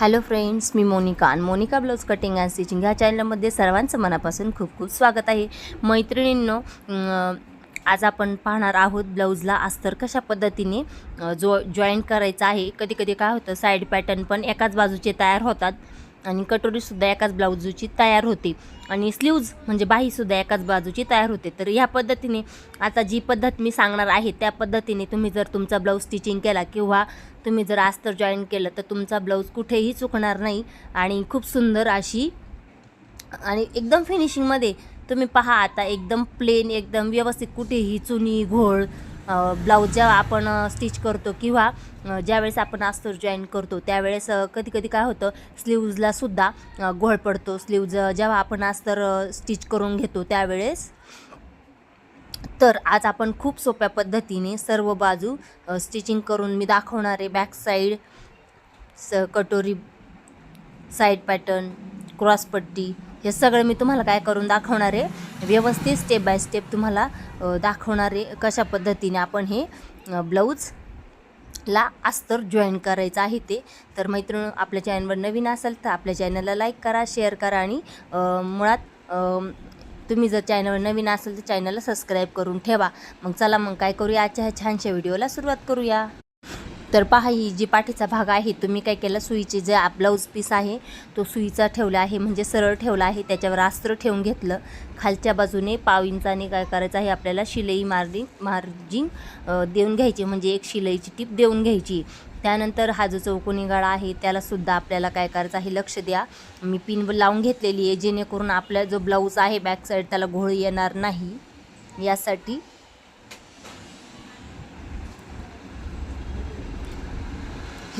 Hello friends मी मोनिका. आणि Monika blouse cutting and stitching ह्या चॅनलमध्ये सर्वांचं मनापासून खूप खूप स्वागत आहे. मैत्रिणींनो आज आपण पाहणार आहोत ब्लाऊजला अस्तर कशा पद्धतीने जो जॉईन करायचा आहे. कधी कधी काय होतं साईड पॅटर्न पण एकाच बाजूचे तयार होतात. आणि कटोरीसुद्धा एकाच ब्लाऊजची तयार होते. आणि स्लीव्ज म्हणजे बाहीसुद्धा एकाच बाजूची तयार होते. तर ह्या पद्धतीने आता जी पद्धत मी सांगणार आहे त्या पद्धतीने तुम्ही जर तुमचा ब्लाऊज स्टिचिंग केला किंवा तुम्ही जर अस्तर जॉईन केलं तर तुमचा ब्लाऊज कुठेही चुकणार नाही आणि खूप सुंदर अशी आणि एकदम फिनिशिंगमध्ये तुम्ही पहा आता एकदम प्लेन एकदम व्यवस्थित कुठेही चुनी घोळ ब्लाऊज जेव्हा आपण स्टिच करतो किंवा ज्यावेळेस आपण अस्तर जॉईन करतो त्यावेळेस कधी कधी काय होतं स्लीव्जला सुद्धा घोळ पडतो. स्लीव्ज जेव्हा आपण अस्तर स्टिच करून घेतो त्यावेळेस. तर आज आपण खूप सोप्या पद्धतीने सर्व बाजू स्टिचिंग करून मी दाखवणार आहे. बॅक साईड स कटोरी साईड पॅटर्न क्रॉसपट्टी हे सगळं मी तुम्हाला काय करून दाखवणार आहे. व्यवस्थित स्टेप बाय स्टेप तुम्हाला दाखवणारे कशा पद्धतीने आपण हे ब्लाऊज ला अस्तर जॉईन करायचं आहे ते. तर मैत्रीण आपल्या चॅनलवर नवीन असाल तर आपल्या चॅनलला लाईक करा शेअर करा आणि मुळात तुम्ही जर चॅनलवर नवीन असाल तर चॅनलला सबस्क्राईब करून ठेवा. मग चला मग काय करूया? आजच्या ह्या छानशा व्हिडिओला सुरुवात करूया. तर पहा ही जी पाठीचा भाग आहे तुम्ही काय केलं सुईचे जे ब्लाऊज पीस आहे तो सुईचा ठेवला आहे म्हणजे सरळ ठेवला आहे त्याच्यावर अस्त्र ठेवून घेतलं. खालच्या बाजूने पाव इंचाने काय करायचं आहे आपल्याला शिलाई मार्जिंग मार्जिंग देऊन घ्यायची म्हणजे एक शिलाईची टीप देऊन घ्यायची. त्यानंतर हा जो चौकोनी गळा आहे त्यालासुद्धा आपल्याला काय करायचं आहे लक्ष द्या. मी पिन लावून घेतलेली आहे जेणेकरून आपला जो ब्लाऊज आहे बॅक साईड त्याला घोळ येणार नाही. यासाठी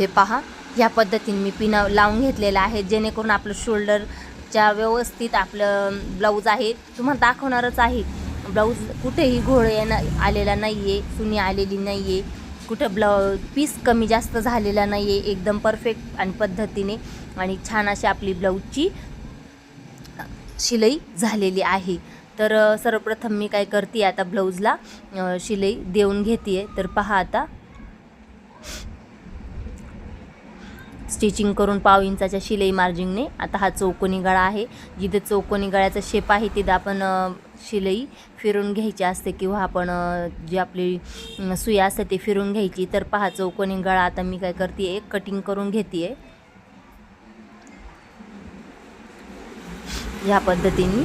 हे पहा ह्या पद्धतीने मी पिन लावून घेतलेलं आहे जेणेकरून आपलं शोल्डरच्या व्यवस्थित आपलं ब्लाऊज आहे. तुम्हाला दाखवणारच आहे ब्लाऊज कुठेही घोळ येणं आलेला नाही आहे सुनी आलेली नाही आहे कुठं ब्लाऊ पीस कमी जास्त झालेला नाही आहे एकदम परफेक्ट आणि पद्धतीने आणि छान अशी आपली ब्लाऊजची शिलाई झालेली आहे. तर सर्वप्रथम मी काय करते आता ब्लाऊजला शिलाई देऊन घेते तर पहा आता स्टिचिंग करून पाव इंचाच्या शिलाई मार्जिंगने. आता हा चौकोनी गळा आहे. जिथे चौकोनी गळ्याचा शेप आहे तिथं आपण शिलाई फिरून घ्यायची असते किंवा आपण जी आपली सुई असते ती फिरून घ्यायची. तर पहा चौकोनी गळा आता मी काय करते एक कटिंग करून घेते ह्या पद्धतीने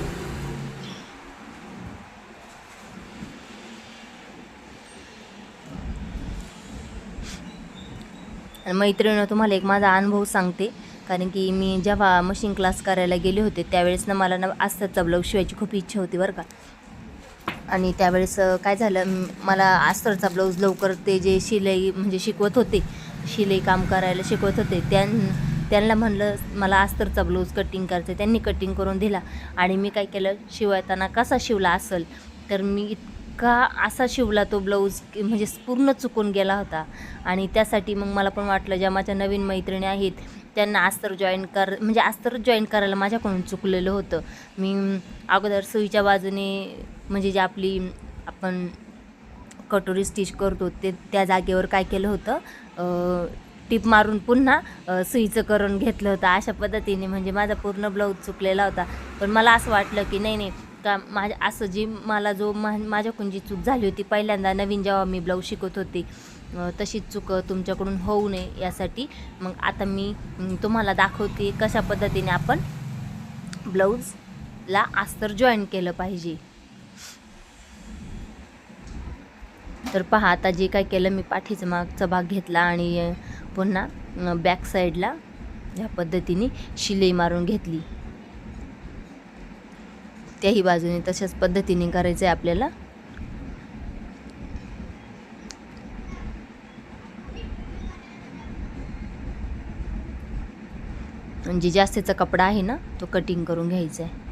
आणि मैत्रिणीनं तुम्हाला एक माझा अनुभव सांगते. कारण की मी जेव्हा मशीन क्लास करायला गेले होते त्यावेळेस ना मला ना आस्तरचा ब्लाऊज शिवायची खूप इच्छा होती बरं का. आणि त्यावेळेस काय झालं मला आस्तरचा ब्लाऊज लवकर ते जे शिलाई म्हणजे शिकवत होते शिलाई काम करायला शिकवत होते त्यां त्यांना म्हणलं मला अस्तरचा ब्लाऊज कटिंग करायचं त्यांनी कटिंग करून दिला. आणि मी काय केलं शिवताना कसा शिवला असेल तर मी का असा शिवला तो ब्लाऊज म्हणजे पूर्ण चुकून गेला होता. आणि त्यासाठी मग मला पण वाटलं ज्या माझ्या नवीन मैत्रिणी आहेत त्यांना अस्तर जॉईन कर म्हणजे अस्तर जॉईन करायला माझ्याकडून चुकलेलं होतं. मी अगोदर सुईच्या बाजूने म्हणजे जी आपली आपण कटोरी स्टिच करतो ते त्या जागेवर काय केलं होतं टीप मारून पुन्हा सुईचं करून घेतलं होतं. अशा पद्धतीने म्हणजे माझा पूर्ण ब्लाऊज चुकलेला होता. पण मला असं वाटलं की नाही नाही का माझ्या असं जी मला जो मा माझ्याकडून जी चूक झाली होती पहिल्यांदा नवीन जेव्हा मी ब्लाऊज शिकत होते तशीच चूक तुमच्याकडून होऊ नये यासाठी. मग आता मी तुम्हाला दाखवते कशा पद्धतीने आपण ब्लाऊजला अस्तर जॉईन केलं पाहिजे. तर पहा आता जे काय केलं मी पाठीचा मागचा भाग घेतला आणि पुन्हा बॅक साईडला या पद्धतीने शिलाई मारून घेतली. त्याही बाजूने तशाच पद्धतीने करायचं आहे आपल्याला. म्हणजे जास्तीचा कपडा आहे ना तो कटिंग करून घ्यायचा आहे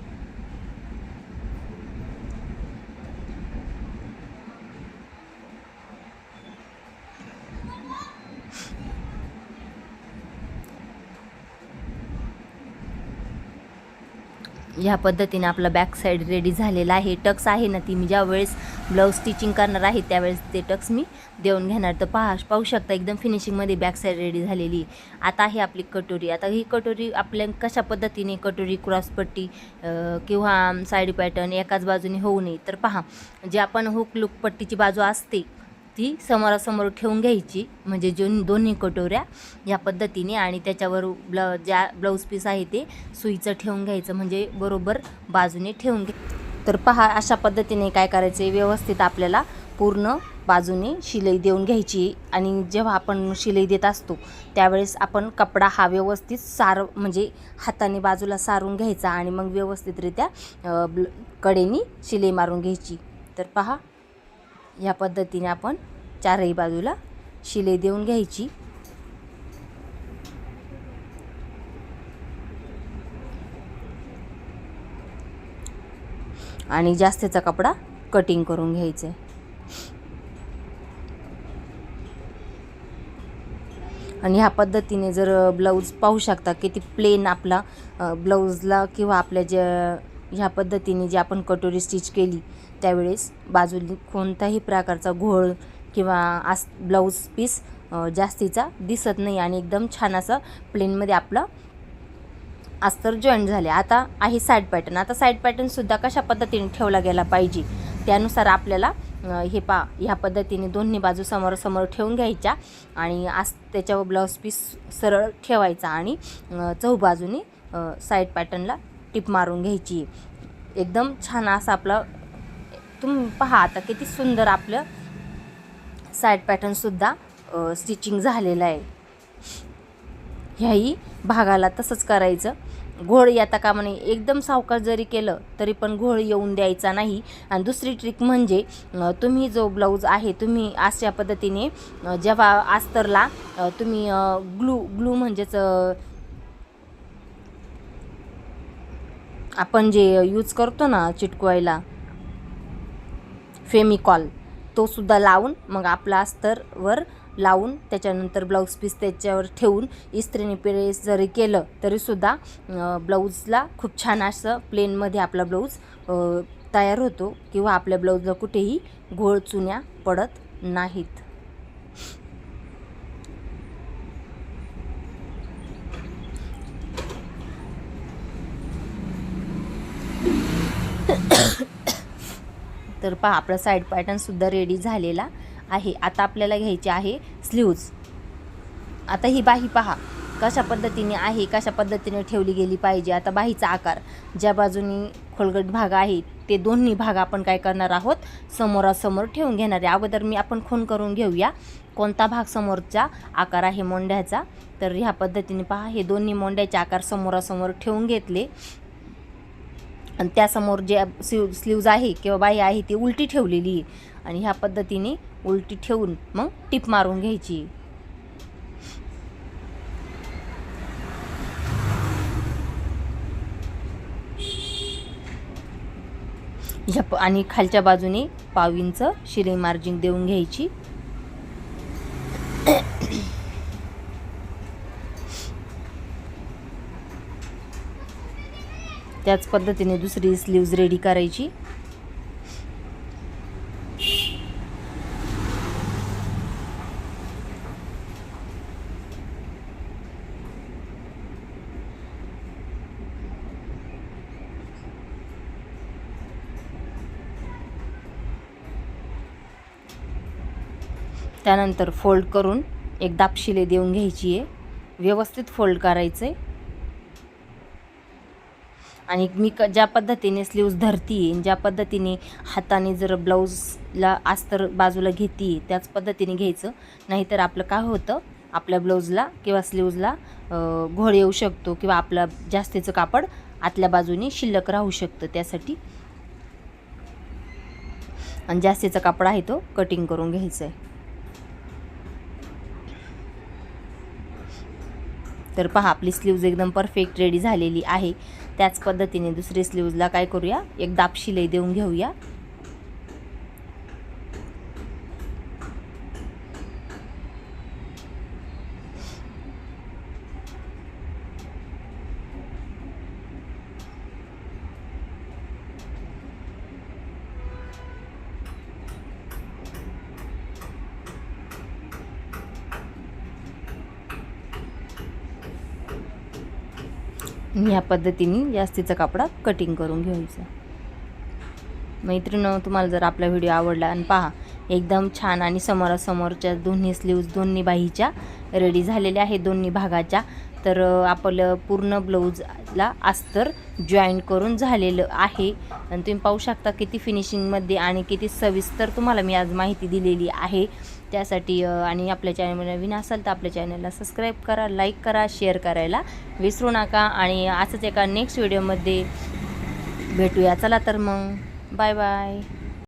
ह्या पद्धतीने आपला बॅक साईड रेडी झालेला आहे. टक्स आहे ना ती मी ज्या वेळेस ब्लाऊज स्टिचिंग करणार आहे त्यावेळेस ते टक्स मी देऊन घेणार. तर पहा पाहू शकता एकदम फिनिशिंगमध्ये बॅक साईड रेडी झालेली आहे. आता आहे आपली कटोरी आता ही कटोरी आपल्या कशा पद्धतीने कटोरी क्रॉसपट्टी किंवा साईड पॅटर्न एकाच बाजूने होऊ नये. तर पहा जे आपण हुक लुक पट्टीची बाजू असते ती समोरासमोर ठेवून घ्यायची. म्हणजे जो दोन्ही कटोऱ्या या पद्धतीने आणि त्याच्यावर ब्ल ज्या ब्लाऊज पीस आहे ते सुईचं ठेवून घ्यायचं. म्हणजे बरोबर बाजूने ठेवून घे तर पहा अशा पद्धतीने काय करायचे व्यवस्थित आपल्याला पूर्ण बाजूने शिलाई देऊन घ्यायची. आणि जेव्हा आपण शिलाई देत असतो त्यावेळेस आपण कपडा हा व्यवस्थित सार म्हणजे हाताने बाजूला सारून घ्यायचा आणि मग व्यवस्थितरित्या ब्ल कडेनी शिलाई मारून घ्यायची. तर पहा ह्या पद्धतीने आपण चारही बाजूला शिलाई देऊन घ्यायची. आणि जास्तीचा कपडा कटिंग करून घ्यायचे. आणि ह्या पद्धतीने जर ब्लाऊज पाहू शकता किती प्लेन आपला ब्लाऊजला किंवा आपल्या ज्या ह्या पद्धतीने जी आपण कटोरी स्टिच केली त्यावेळेस बाजूने कोणताही प्रकारचा घोळ किंवा आस ब्लाऊज पीस जास्तीचा दिसत नाही आणि एकदम छान असं प्लेनमध्ये आपलं अस्तर जॉईंट झाले. आता आहे साईड पॅटर्न आता साईड पॅटर्नसुद्धा कशा पद्धतीने ठेवला गेला पाहिजे? त्यानुसार आपल्याला हे पा ह्या पद्धतीने दोन्ही बाजू समोरासमोर ठेवून घ्यायच्या आणि आस त्याच्यावर ब्लाऊज पीस सरळ ठेवायचा आणि अ, साईड पॅटर्नला टिप मारून घ्यायची. एकदम छान असं आपलं तुम्ही पहा आता किती सुंदर आपलं साईड पॅटर्नसुद्धा स्टिचिंग झालेलं आहे. ह्याही भागाला तसंच करायचं. घोळ येता कामा नये एकदम सावकार जरी केलं तरी पण घोळ येऊन द्यायचा नाही. आणि दुसरी ट्रिक म्हणजे तुम्ही जो ब्लाऊज आहे तुम्ही अशा पद्धतीने जेव्हा आस्तरला तुम्ही ग्लू ग्लू म्हणजेच आपण जे यूज करतो ना चिटकवायला फेमिकॉल. तो सुद्धा लावून मग आपला अस्तरवर लावून त्याच्यानंतर ब्लाऊज पीस त्याच्यावर ठेवून इस्त्रीने प्रेस जरी केलं तरीसुद्धा ब्लाऊजला खूप छान असं प्लेनमध्ये आपला ब्लाऊज तयार होतो किंवा आपल्या ब्लाऊजला कुठेही घोळ चुन्या पडत नाहीत. तर पहा आपला साईड पॅटर्नसुद्धा रेडी झालेला आहे. आता आपल्याला घ्यायचे आहे स्लीव्ज आता ही बाही पहा कशा पद्धतीने आहे कशा पद्धतीने ठेवली गेली पाहिजे. आता बाहीचा आकार ज्या बाजूनी खोलगट भाग आहे ते दोन्ही भाग आपण काय करणार आहोत? समोरासमोर ठेवून घेणार आहे. अगोदर मी आपण खून करून घेऊया. कोणता भाग समोरचा आकार आहे? मोंड्याचा तर ह्या पद्धतीने पहा हे दोन्ही मोंड्याचे आकार समोरासमोर ठेवून घेतले. आणि त्यासमोर जे स्लीव स्लीव्ज आहे किंवा बाई आहे ती उलटी ठेवलेली आणि ह्या पद्धतीने उलटी ठेवून मग टिप मारून घ्यायची. ह्या प- आणि खालच्या बाजूने पाव इंच शिलाई मार्जिन देऊन घ्यायची. त्याच पद्धतीने दुसरी स्लीव्ज रेडी करायची. त्यानंतर फोल्ड करून एक दापशिले देऊन घ्यायची आहे. व्यवस्थित फोल्ड करायचं आहे आणि मी क ज्या पद्धतीने स्लीव्ज धरती आहे ज्या पद्धतीने हाताने जर ब्लाऊजला अस्तर बाजूला घेते त्याच पद्धतीने घ्यायचं. नाहीतर आपलं काय होतं आपल्या ब्लाऊजला किंवा स्लीव्जला घोळ येऊ शकतो किंवा आपलं जास्तीचं कापड आतल्या बाजूने शिल्लक राहू शकतं. त्यासाठी आणि जास्तीचा कापड आहे तो कटिंग करून घ्यायचा आहे तर पहा आपली स्लीव्ज एकदम परफेक्ट रेडी झालेली आहे. त्याच पद्धतीने दुसरी स्लीव्जला काय करूया? एक दाब शिलाई देऊन घेऊया. ह्या पद्धतीने जास्तीचा कापडा कटिंग करून घ्यायचा. मैत्रिणं तुम्हाला जर आपला व्हिडिओ आवडला आणि पहा एकदम छान आणि समोरासमोरच्या दोन्ही स्लीव्ज दोन्ही बाहीच्या रेडी झालेल्या आहेत दोन्ही भागाच्या. तर आपलं पूर्ण ब्लाऊजला अस्तर जॉईन करून झालेलं आहे. आणि तुम्ही पाहू शकता किती फिनिशिंगमध्ये आणि किती सविस्तर तुम्हाला मी आज माहिती दिलेली आहे. त्यासाठी आणि आपल्या चॅनलमध्ये नवीन असाल तर आपल्या चॅनलला सबस्क्राईब करा लाईक करा शेअर करायला विसरू नका. आणि असंच एका नेक्स्ट व्हिडिओमध्ये भेटूया. चला तर मग. Bye bye